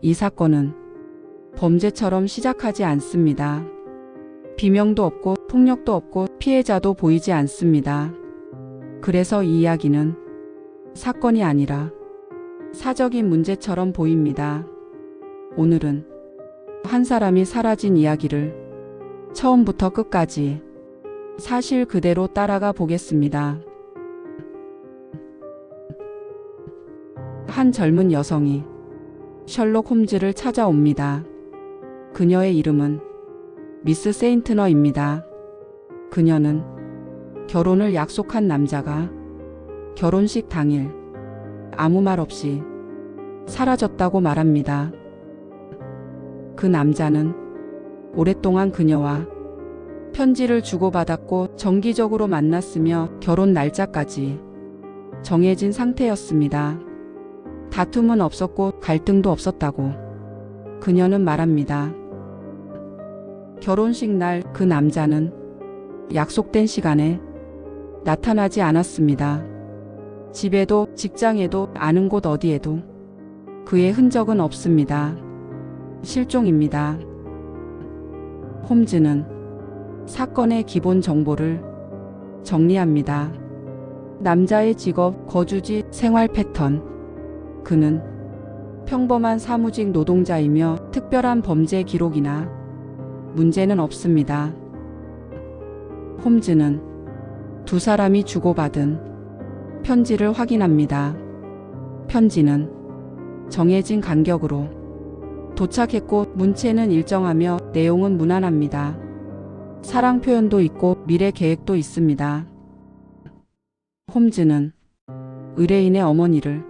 이 사건은 범죄처럼 시작하지 않습니다. 비명도 없고 폭력도 없고 피해자도 보이지 않습니다. 그래서 이 이야기는 사건이 아니라 사적인 문제처럼 보입니다. 오늘은 한 사람이 사라진 이야기를 처음부터 끝까지 사실 그대로 따라가 보겠습니다. 한 젊은 여성이 셜록 홈즈를 찾아옵니다. 그녀의 이름은 미스 세인트너입니다. 그녀는 결혼을 약속한 남자가 결혼식 당일 아무 말 없이 사라졌다고 말합니다. 그 남자는 오랫동안 그녀와 편지를 주고받았고 정기적으로 만났으며 결혼 날짜까지 정해진 상태였습니다. 다툼은 없었고 갈등도 없었다고 그녀는 말합니다. 결혼식 날 그 남자는 약속된 시간에 나타나지 않았습니다. 집에도 직장에도 아는 곳 어디에도 그의 흔적은 없습니다. 실종입니다. 홈즈는 사건의 기본 정보를 정리합니다. 남자의 직업, 거주지, 생활 패턴. 그는 평범한 사무직 노동자이며 특별한 범죄 기록이나 문제는 없습니다. 홈즈는 두 사람이 주고받은 편지를 확인합니다. 편지는 정해진 간격으로 도착했고 문체는 일정하며 내용은 무난합니다. 사랑 표현도 있고 미래 계획도 있습니다. 홈즈는 의뢰인의 어머니를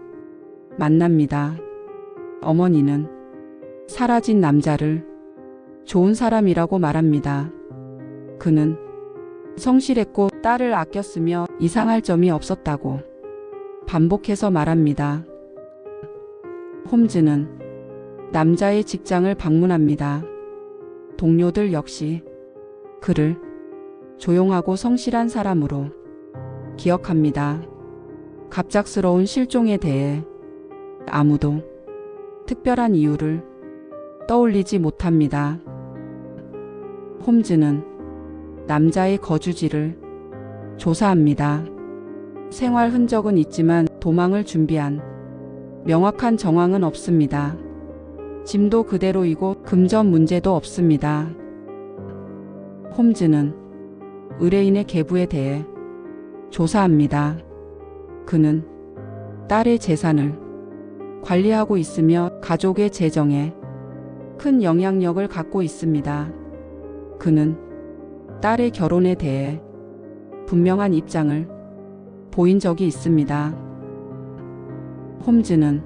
만납니다. 어머니는 사라진 남자를 좋은 사람이라고 말합니다. 그는 성실했고 딸을 아꼈으며 이상할 점이 없었다고 반복해서 말합니다. 홈즈는 남자의 직장을 방문합니다. 동료들 역시 그를 조용하고 성실한 사람으로 기억합니다. 갑작스러운 실종에 대해 아무도 특별한 이유를 떠올리지 못합니다. 홈즈는 남자의 거주지를 조사합니다. 생활 흔적은 있지만 도망을 준비한 명확한 정황은 없습니다. 짐도 그대로이고 금전 문제도 없습니다. 홈즈는 의뢰인의 계부에 대해 조사합니다. 그는 딸의 재산을 관리하고 있으며 가족의 재정에 큰 영향력을 갖고 있습니다. 그는 딸의 결혼에 대해 분명한 입장을 보인 적이 있습니다. 홈즈는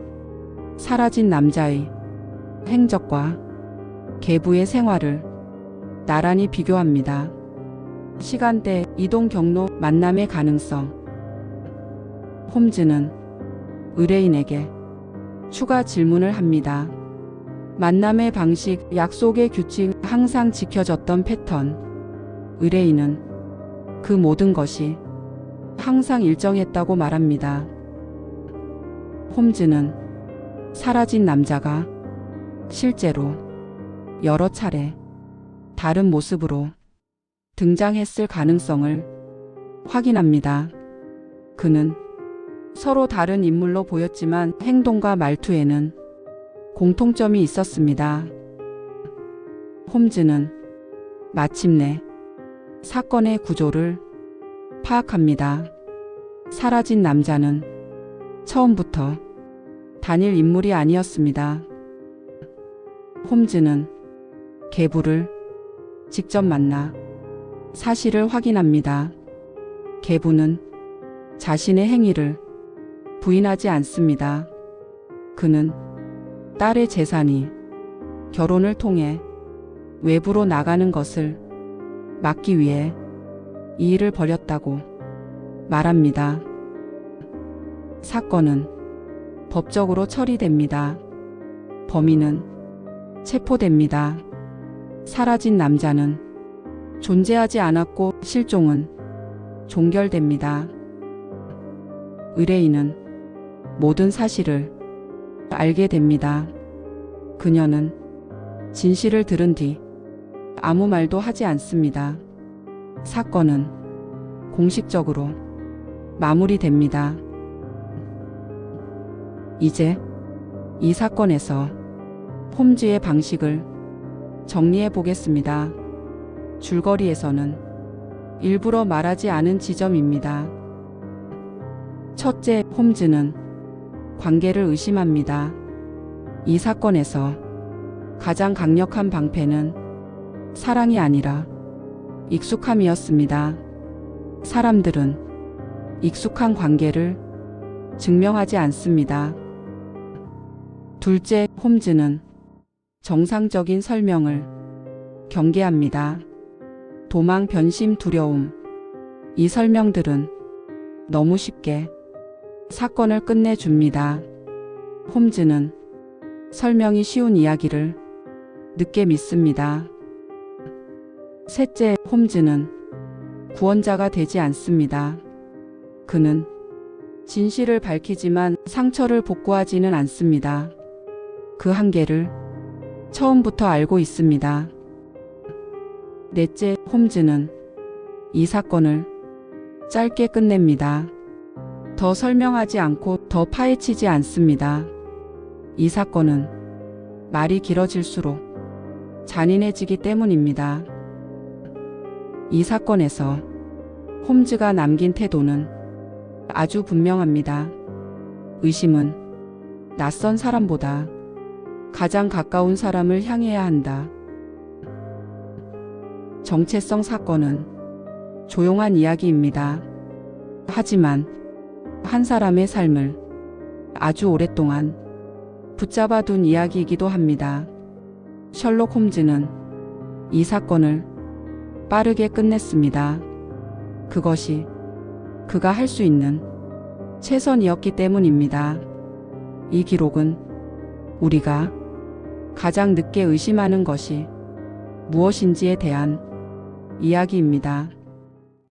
사라진 남자의 행적과 계부의 생활을 나란히 비교합니다. 시간대, 이동 경로, 만남의 가능성. 홈즈는 의뢰인에게 추가 질문을 합니다. 만남의 방식, 약속의 규칙, 항상 지켜졌던 패턴. 의뢰인은 그 모든 것이 항상 일정했다고 말합니다. 홈즈는 사라진 남자가 실제로 여러 차례 다른 모습으로 등장했을 가능성을 확인합니다. 그는 서로 다른 인물로 보였지만 행동과 말투에는 공통점이 있었습니다. 홈즈는 마침내 사건의 구조를 파악합니다. 사라진 남자는 처음부터 단일 인물이 아니었습니다. 홈즈는 계부를 직접 만나 사실을 확인합니다. 계부는 자신의 행위를 부인하지 않습니다. 그는 딸의 재산이 결혼을 통해 외부로 나가는 것을 막기 위해 이 일을 벌였다고 말합니다. 사건은 법적으로 처리됩니다. 범인은 체포됩니다. 사라진 남자는 존재하지 않았고 실종은 종결됩니다. 의뢰인은 모든 사실을 알게 됩니다. 그녀는 진실을 들은 뒤 아무 말도 하지 않습니다. 사건은 공식적으로 마무리됩니다. 이제 이 사건에서 홈즈의 방식을 정리해 보겠습니다. 줄거리에서는 일부러 말하지 않은 지점입니다. 첫째, 홈즈는 관계를 의심합니다. 이 사건에서 가장 강력한 방패는 사랑이 아니라 익숙함이었습니다. 사람들은 익숙한 관계를 증명하지 않습니다. 둘째, 홈즈는 정상적인 설명을 경계합니다. 도망, 변심, 두려움. 이 설명들은 너무 쉽게 사건을 끝내줍니다. 홈즈는 설명이 쉬운 이야기를 늦게 믿습니다. 셋째, 홈즈는 구원자가 되지 않습니다. 그는 진실을 밝히지만 상처를 복구하지는 않습니다. 그 한계를 처음부터 알고 있습니다. 넷째, 홈즈는 이 사건을 짧게 끝냅니다. 더 설명하지 않고 더 파헤치지 않습니다. 이 사건은 말이 길어질수록 잔인해지기 때문입니다. 이 사건에서 홈즈가 남긴 태도는 아주 분명합니다. 의심은 낯선 사람보다 가장 가까운 사람을 향해야 한다. 정체성 사건은 조용한 이야기입니다. 하지만 한 사람의 삶을 아주 오랫동안 붙잡아 둔 이야기이기도 합니다. 셜록 홈즈는 이 사건을 빠르게 끝냈습니다. 그것이 그가 할 수 있는 최선이었기 때문입니다. 이 기록은 우리가 가장 늦게 의심하는 것이 무엇인지에 대한 이야기입니다.